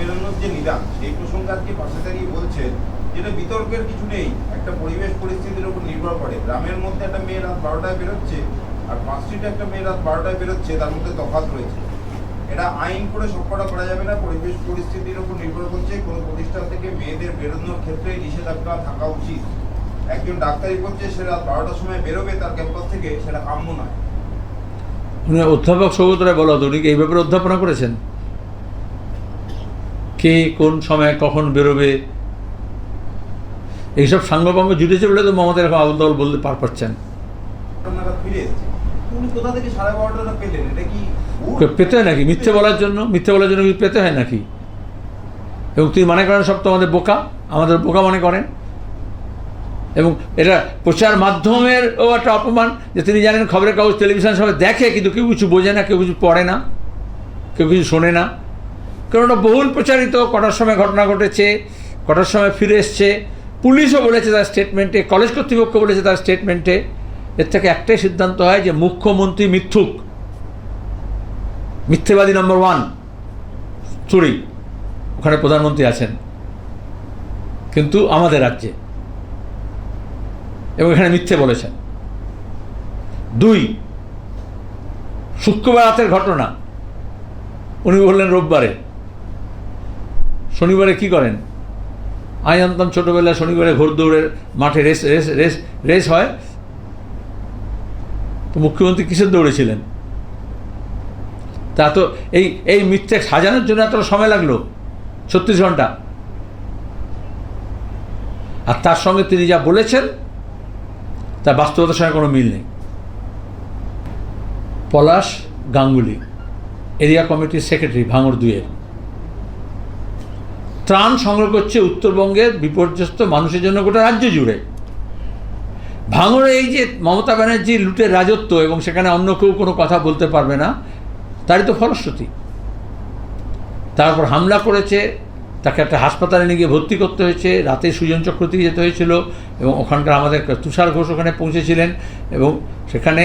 বেরোনোর যে নিদান, সেই প্রসঙ্গে আজকে পাশে দাঁড়িয়ে বলছেন যেটা বিতর্কের কিছু নেই, একটা পরিবেশ পরিস্থিতির উপর নির্ভর করে। গ্রামের মধ্যে একটা মেয়ে রাত বারোটায় বেরোচ্ছে আর পাঁচ একটা মেয়ে রাত বারোটায় বেরোচ্ছে, তার মধ্যে তফাৎ রয়েছে। এটা আইন করে সবকটা করা যাবে না, পরিবেশ পরিস্থিতির উপর নির্ভর করছে। কোনো প্রতিষ্ঠান থেকে মেয়েদের বেরোনোর ক্ষেত্রে নিষেধাজ্ঞা থাকা উচিত। একজন ডাক্তারি করছে সে রাত বারোটার সময় বেরোবে, তার ক্যাম্পাস থেকে সেটা কাম্য নয়। অধ্যাপক সৌগত রায় বলদ উনি এই ব্যাপারে অধ্যাপনা করেছেন? কে কোন সময় কখন বেরোবে? এইসব সাঙ্গপাঙ্গ জুটেছে বলে তো মমতা এরকম তাবল বলতে পার ভুল? পেতে হয় নাকি? মিথ্যে বলার জন্য মিথ্যে বলার জন্য পেতে হয় নাকি? এবং তিনি মনে করেন সব তো আমাদের বোকা আমাদের বোকা মনে করেন। এবং এটা প্রচার মাধ্যমের ও একটা অপমান যে তিনি জানেন খবরের কাগজ টেলিভিশন সবাই দেখে কিন্তু কেউ কিছু বোঝে না কেউ কিছু পড়ে না কেউ কিছু শোনে না। ওটা বহুল প্রচারিত, কটার সময় ঘটনা ঘটেছে, কটার সময় ফিরে এসছে, পুলিশও বলেছে তার স্টেটমেন্টে কলেজ কর্তৃপক্ষ বলেছে তার স্টেটমেন্টে এর থেকে একটাই সিদ্ধান্ত হয় যে মুখ্যমন্ত্রী মিথ্যুক। মিথ্যেবাদী নম্বর ওয়ান চুরি। ওখানে প্রধানমন্ত্রী আছেন। কিন্তু আমাদের রাজ্যে। এবং এখানে মিথ্যে বলেছেন। দুই, শুক্রবার রাতের ঘটনা। উনি বললেন রোববারে। শনিবারে কি করেন? আমি জানতাম ছোটোবেলায় শনিবারে ঘোর দৌড়ের মাঠে রেস রেস রেস রেস হয়। তো মুখ্যমন্ত্রী কিসের দৌড়েছিলেন তা তো এই এই মিথ্যে সাজানোর জন্য এত সময় লাগল? ছত্রিশ ঘণ্টা। আর তার সঙ্গে তিনি যা বলেছেন, তার বাস্তবতার সঙ্গে কোনো মিল নেই। পলাশ গাঙ্গুলি, এরিয়া কমিটির সেক্রেটারি, ভাঙড় দুয়ের ত্রাণ সংগ্রহ করছে উত্তরবঙ্গের বিপর্যস্ত মানুষের জন্য গোটা রাজ্য জুড়ে। ভাঙড়ে এই যে মমতা ব্যানার্জি লুটের রাজত্ব এবং সেখানে অন্য কেউ কোনো কথা বলতে পারবে না, তারই তো ফলশ্রুতি। তারপর হামলা করেছে, তাকে একটা হাসপাতালে নিয়ে গিয়ে ভর্তি করতে হয়েছে, রাতে সুজন চক্রবর্তী যেতে হয়েছিল এবং ওখানকার আমাদের তুষার ঘোষ ওখানে পৌঁছেছিলেন এবং সেখানে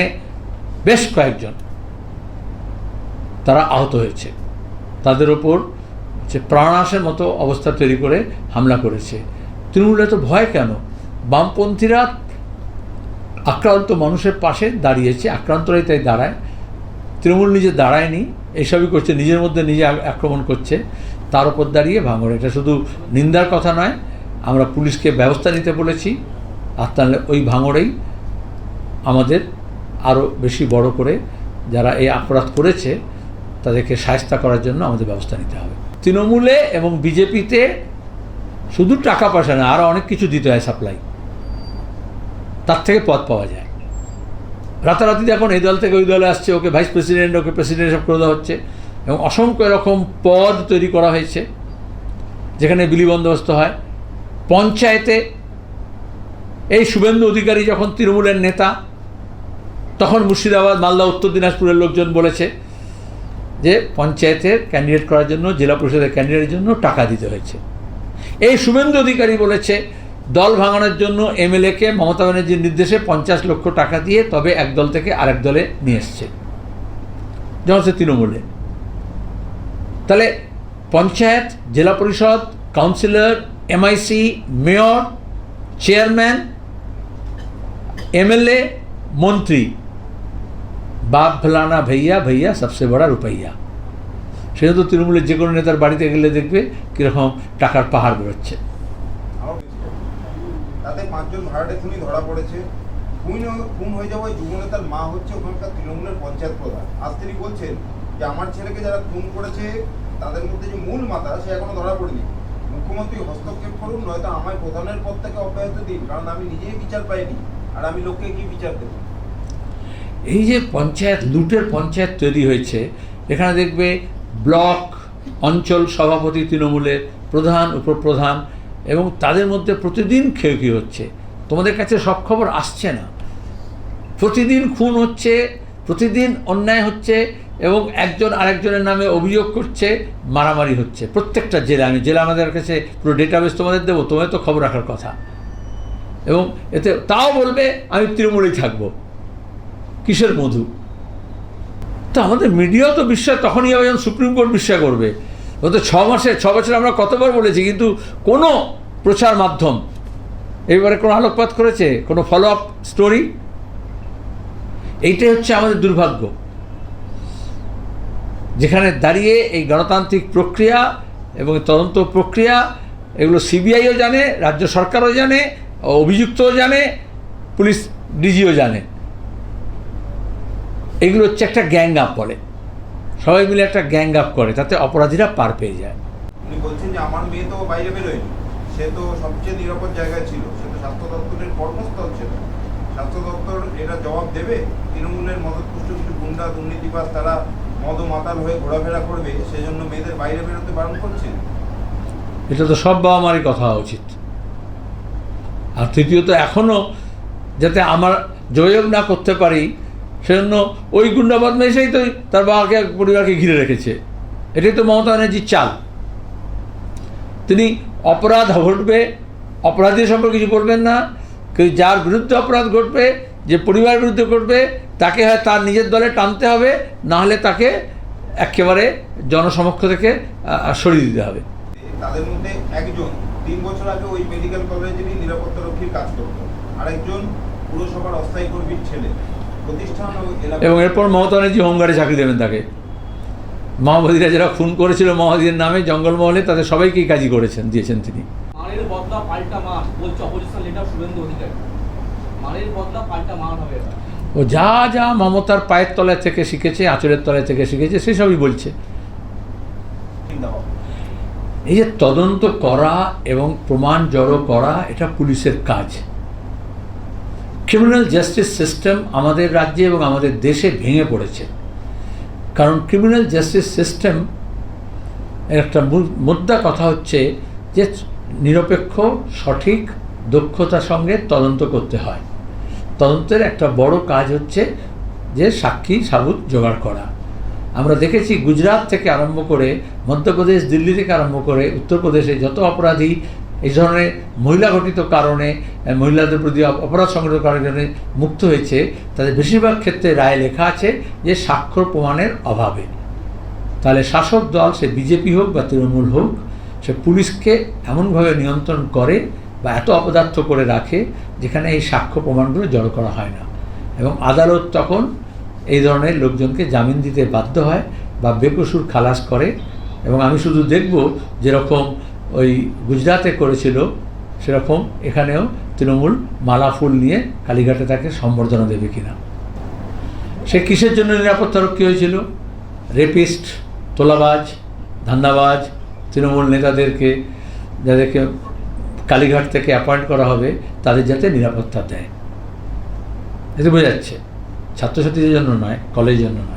বেশ কয়েকজন তারা আহত হয়েছে। তাদের ওপর যে প্রাণাসের মতো অবস্থা তৈরি করে হামলা করেছে। তৃণমূলে তো ভয় কেন? বামপন্থীরা আক্রান্ত মানুষের পাশে দাঁড়িয়েছে, আক্রান্তরাই তাই দাঁড়ায়। তৃণমূল নিজে দাঁড়ায়নি এইসবই করছে, নিজের মধ্যে নিজে আক্রমণ করছে। তার উপর দাঁড়িয়ে ভাঙড়। এটা শুধু নিন্দার কথা নয়, আমরা পুলিশকে ব্যবস্থা নিতে বলেছি। আর তাহলে ওই ভাঙড়েই আমাদের আরও বেশি বড় করে যারা এই অপরাধ করেছে, তাদেরকে সায়স্তা করার জন্য আমাদের ব্যবস্থা নিতে হবে। তৃণমূলে এবং বিজেপিতে শুধু টাকা পয়সা না আরও অনেক কিছু দিতে হয় সাপ্লাই তার থেকে পদ পাওয়া যায়। রাতারাতি এখন এই দল থেকে ওই দলে আসছে, ওকে ভাইস প্রেসিডেন্ট ওকে প্রেসিডেন্ট সব করে দেওয়া হচ্ছে। এবং অসংখ্য এরকম পদ তৈরি করা হয়েছে, যেখানে বিলি বন্দোবস্ত হয়। পঞ্চায়েতে এই শুভেন্দু অধিকারী যখন তৃণমূলের নেতা, তখন মুর্শিদাবাদ, মালদা, উত্তর দিনাজপুরের লোকজন বলেছে যে পঞ্চায়েতের ক্যান্ডিডেট করার জন্য, জেলা পরিষদের ক্যান্ডিডেটের জন্য টাকা দিতে হয়েছে। এই শুভেন্দু অধিকারী বলেছে, দল ভাঙানোর জন্য এমএলএকে মমতা ব্যানার্জির নির্দেশে পঞ্চাশ লক্ষ টাকা দিয়ে তবে এক দল থেকে আরেক দলে নিয়ে এসছে। যখন সে তৃণমূলে। তাহলে পঞ্চায়েত, জেলা পরিষদ, councillor MIC mayor, chairman MLA মন্ত্রী বাপ ফেলানা ভাইয়া ভাইয়া সবচেয়ে বড়া রুপাইয়া। সেটা তো তৃণমূলের যে কোনো নেতার বাড়িতে গেলে দেখবে কীরকম টাকার পাহাড় বেরোচ্ছে। তাতে পাঁচজন ধরা পড়েছে। খুন হয়ে- মা হচ্ছে ওখানকার তৃণমূলের পঞ্চায়েত প্রধান। আজ তিনি বলছেন যে, আমার ছেলেকে যারা খুন করেছে, তাদের মধ্যে যে মূল সে ধরা পড়েনি। মুখ্যমন্ত্রী হস্তক্ষেপ করুন, নয়তো আমায় প্রধানের পদ অব্যাহত দিন, কারণ আমি নিজেই বিচার পাইনি। আর আমি লোককে কি বিচার দেবো? এই যে পঞ্চায়েত, লুটের পঞ্চায়েত তৈরি হয়েছে, এখানে দেখবে ব্লক, অঞ্চল সভাপতি তৃণমূলের প্রধান, উপপ্রধান এবং তাদের মধ্যে প্রতিদিন ক্ষয়ক্ষতি হচ্ছে। তোমাদের কাছে সব খবর আসছে না। প্রতিদিন খুন হচ্ছে, প্রতিদিন অন্যায় হচ্ছে এবং একজন আরেকজনের নামে অভিযোগ করছে, মারামারি হচ্ছে। প্রত্যেকটা জেলা, আমি জেলা আমাদের কাছে পুরো ডেটাবেস তোমাদের দেবো, তোমাদের তো খবর রাখার কথা। এবং এতে তাও বলবে, আমি তৃণমূলেই থাকব। কিসের মধু তো আমাদের মিডিয়াও তো বিশ্বাস, তখনই হবে যখন সুপ্রিম কোর্ট বিশ্বাস করবে। গত ছ মাসে, ছ বছর আমরা কতবার বলেছি, কিন্তু কোনো প্রচার মাধ্যম, এবারে কোনো আলোকপাত করেছে? কোনো ফলো আপ স্টোরি এইটাই হচ্ছে আমাদের দুর্ভাগ্য। যেখানে দাঁড়িয়ে এই গণতান্ত্রিক প্রক্রিয়া এবং তদন্ত প্রক্রিয়া, এগুলো সিবিআইও জানে, রাজ্য সরকারও জানে, অভিযুক্তও জানে, পুলিশ ডিজিও জানে। এগুলো হচ্ছে একটা গ্যাং আপ বলে। সবাই মিলে একটা গ্যাং আপ করে তাতে অপরাধীরা পার পেয়ে যায়। উনি বলছেন যে আমার মেয়ে তো বাইরে বেরোয়নি সে তো সবচেয়ে নিরাপদ জায়গায় ছিল সে তো স্বাস্থ্য দপ্তরের কর্মস্থল ছিল। স্বাস্থ্য দপ্তর এটা জবাব দেবে? তৃণমূলের মদতপুষ্ট কিছু গুন্ডা দুর্নীতিবাজ তারা মদ মাতাল হয়ে ঘোরাফেরা করবে সেজন্য মেয়েদের বাইরে বেরোতে বারণ করছেন এটা তো সব বাবা মারই কথা হওয়া উচিত। আর তৃতীয়ত এখনও যাতে আমার যোগাযোগ না করতে পারি সেজন্য ওই গুন্ডা বদমাইশেই তো তার বাবাকে, পরিবারকে ঘিরে রেখেছে। এটাই তো মমতা ব্যানার্জির চাল। তিনি অপরাধ ঘটবে অপরাধীর সম্পর্কে কিছু করবেন না যার বিরুদ্ধে অপরাধ ঘটবে, যে পরিবারের বিরুদ্ধে ঘটবে, তাকে হয় তার নিজের দলে টানতে হবে, না হলে তাকে একেবারে জনসমক্ষ থেকে সরিয়ে দিতে হবে। তাদের মধ্যে একজন তিন বছর আগে ওই মেডিকেল কলেজেরই নিরাপত্তা রক্ষীর কাজ করত। আরেকজন পুরসভার অস্থায়ী কর্মীর ছেলে। এবং এরপর মমতা ব্যানার্জি হোমগার্ডে চাকরি দেবেন তাকে। মাওবাদীরা যারা খুন করেছিল মাওবাদীর নামে জঙ্গলমহলে তাদের সবাইকেই কাজই করেছেন দিয়েছেন তিনি। ও যা যা মমতার পায়ের তলায় থেকে শিখেছে আঁচলের তলায় থেকে শিখেছে সেসবই বলছে। এই যে তদন্ত করা এবং প্রমাণ জড়ো করা এটা পুলিশের কাজ। ক্রিমিনাল জাস্টিস সিস্টেম আমাদের রাজ্যে এবং আমাদের দেশে ভেঙে পড়েছে। কারণ ক্রিমিনাল জাস্টিস সিস্টেম একটা মুদ্রা কথা হচ্ছে যে নিরপেক্ষ, সঠিক, দক্ষতার সঙ্গে তদন্ত করতে হয়। তদন্তের একটা বড় কাজ হচ্ছে যে সাক্ষী, সাবুত জোগাড় করা। আমরা দেখেছি গুজরাট থেকে আরম্ভ করে মধ্যপ্রদেশ, দিল্লি থেকে আরম্ভ করে উত্তরপ্রদেশে যত অপরাধী এই ধরনের মহিলা ঘটিত কারণে মহিলাদের প্রতি অপ- অপরাধ সংগঠিত কারণে মুক্ত হয়েছে। তাদের বেশিরভাগ ক্ষেত্রে রায় লেখা আছে যে স্বাক্ষর প্রমাণের অভাবে। তাহলে শাসক দল, সে বিজেপি হোক বা তৃণমূল হোক, সে পুলিশকে এমনভাবে নিয়ন্ত্রণ করে বা এত অপদার্থ করে রাখে যেখানে এই সাক্ষ্য প্রমাণগুলো জড়ো করা হয় না। এবং আদালত তখন এই ধরনের লোকজনকে জামিন দিতে বাধ্য হয় বা বেকসুর খালাস করে। এবং আমি শুধু দেখব যেরকম ওই গুজরাটে করেছিল সেরকম, এখানেও তৃণমূল মালা ফুল নিয়ে কালীঘাটে তাকে সম্বর্ধনা দেবে কিনা। সে কিসের জন্য নিরাপত্তারক্ষী হয়েছিল? রেপিস্ট, তোলাবাজ, ধান্দাবাজ, তৃণমূল নেতাদেরকে, যাদেরকে কালীঘাট থেকে অ্যাপয়েন্ট করা হবে, তাদের যাতে নিরাপত্তা দেয়। এতে বোঝা যাচ্ছে, ছাত্রছাত্রীদের জন্য নয় কলেজের জন্য নয়।